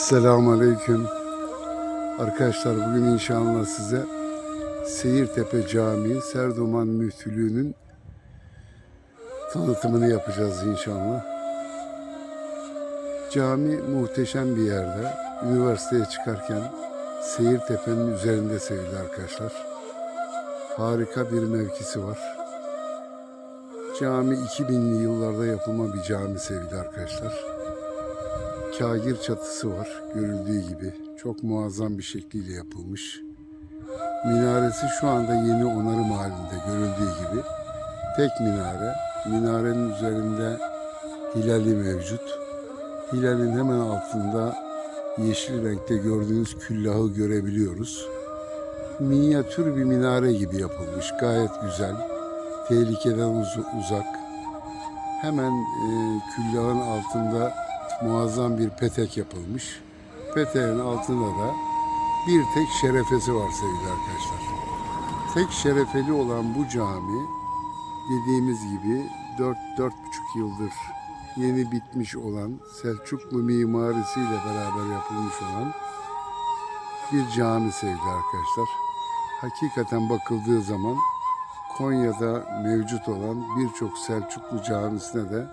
Selamun Aleyküm. Arkadaşlar bugün inşallah size Seyirtepe Camii Serduman Müftülüğü'nün tanıtımını yapacağız inşallah. Cami muhteşem bir yerde. Üniversiteye çıkarken Seyirtepe'nin üzerinde sevgili arkadaşlar. Harika bir mevkisi var. Cami 2000'li yıllarda yapılma bir cami sevgili arkadaşlar. Kagir çatısı var görüldüğü gibi. Çok muazzam bir şekliyle yapılmış. Minaresi şu anda yeni onarım halinde görüldüğü gibi. Tek minare. Minarenin üzerinde hilali mevcut. Hilalin hemen altında yeşil renkte gördüğünüz küllahı görebiliyoruz. Minyatür bir minare gibi yapılmış. Gayet güzel. Tehlikeden uz- uzak. Hemen e, küllahın altında muazzam bir petek yapılmış. Peteğin altında da bir tek şerefesi var sevgili arkadaşlar. Tek şerefeli olan bu cami dediğimiz gibi 4-4,5 yıldır yeni bitmiş olan Selçuklu mimarisiyle beraber yapılmış olan bir cami sevgili arkadaşlar. Hakikaten bakıldığı zaman Konya'da mevcut olan birçok Selçuklu camisine de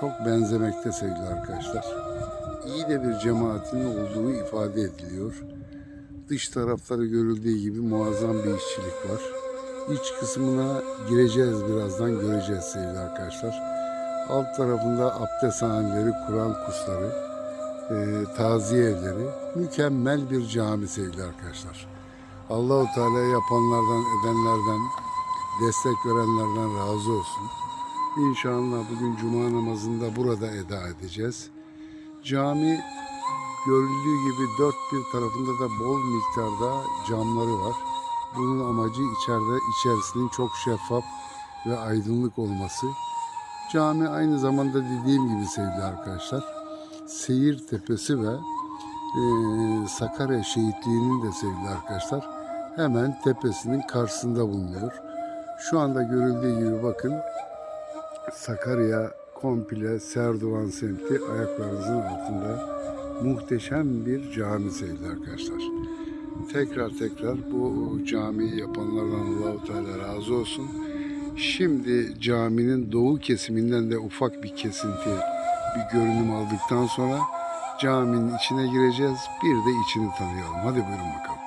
çok benzemekte sevgili arkadaşlar. İyi de bir cemaatin olduğu ifade ediliyor. Dış tarafları görüldüğü gibi muazzam bir işçilik var. İç kısmına gireceğiz birazdan göreceğiz sevgili arkadaşlar. Alt tarafında abdesthaneleri, Kur'an kursları, e, taziye evleri. Mükemmel bir cami sevgili arkadaşlar. Allahu Teala yapanlardan, edenlerden, destek verenlerden razı olsun. İnşallah bugün cuma namazında burada eda edeceğiz. Cami görüldüğü gibi dört bir tarafında da bol miktarda camları var. Bunun amacı içeride içerisinin çok şeffaf ve aydınlık olması. Cami aynı zamanda dediğim gibi sevgili arkadaşlar, Seyir Tepesi ve e, Sakarya Şehitliği'nin de sevgili arkadaşlar hemen tepesinin karşısında bulunuyor. Şu anda görüldüğü gibi bakın Sakarya komple Serdivan semti ayaklarınızın altında muhteşem bir cami sevgili arkadaşlar. Tekrar tekrar bu camiyi yapanlardan Allahu Teala razı olsun. Şimdi caminin doğu kesiminden de ufak bir kesinti, bir görünüm aldıktan sonra caminin içine gireceğiz. Bir de içini tanıyalım. Hadi buyurun bakalım.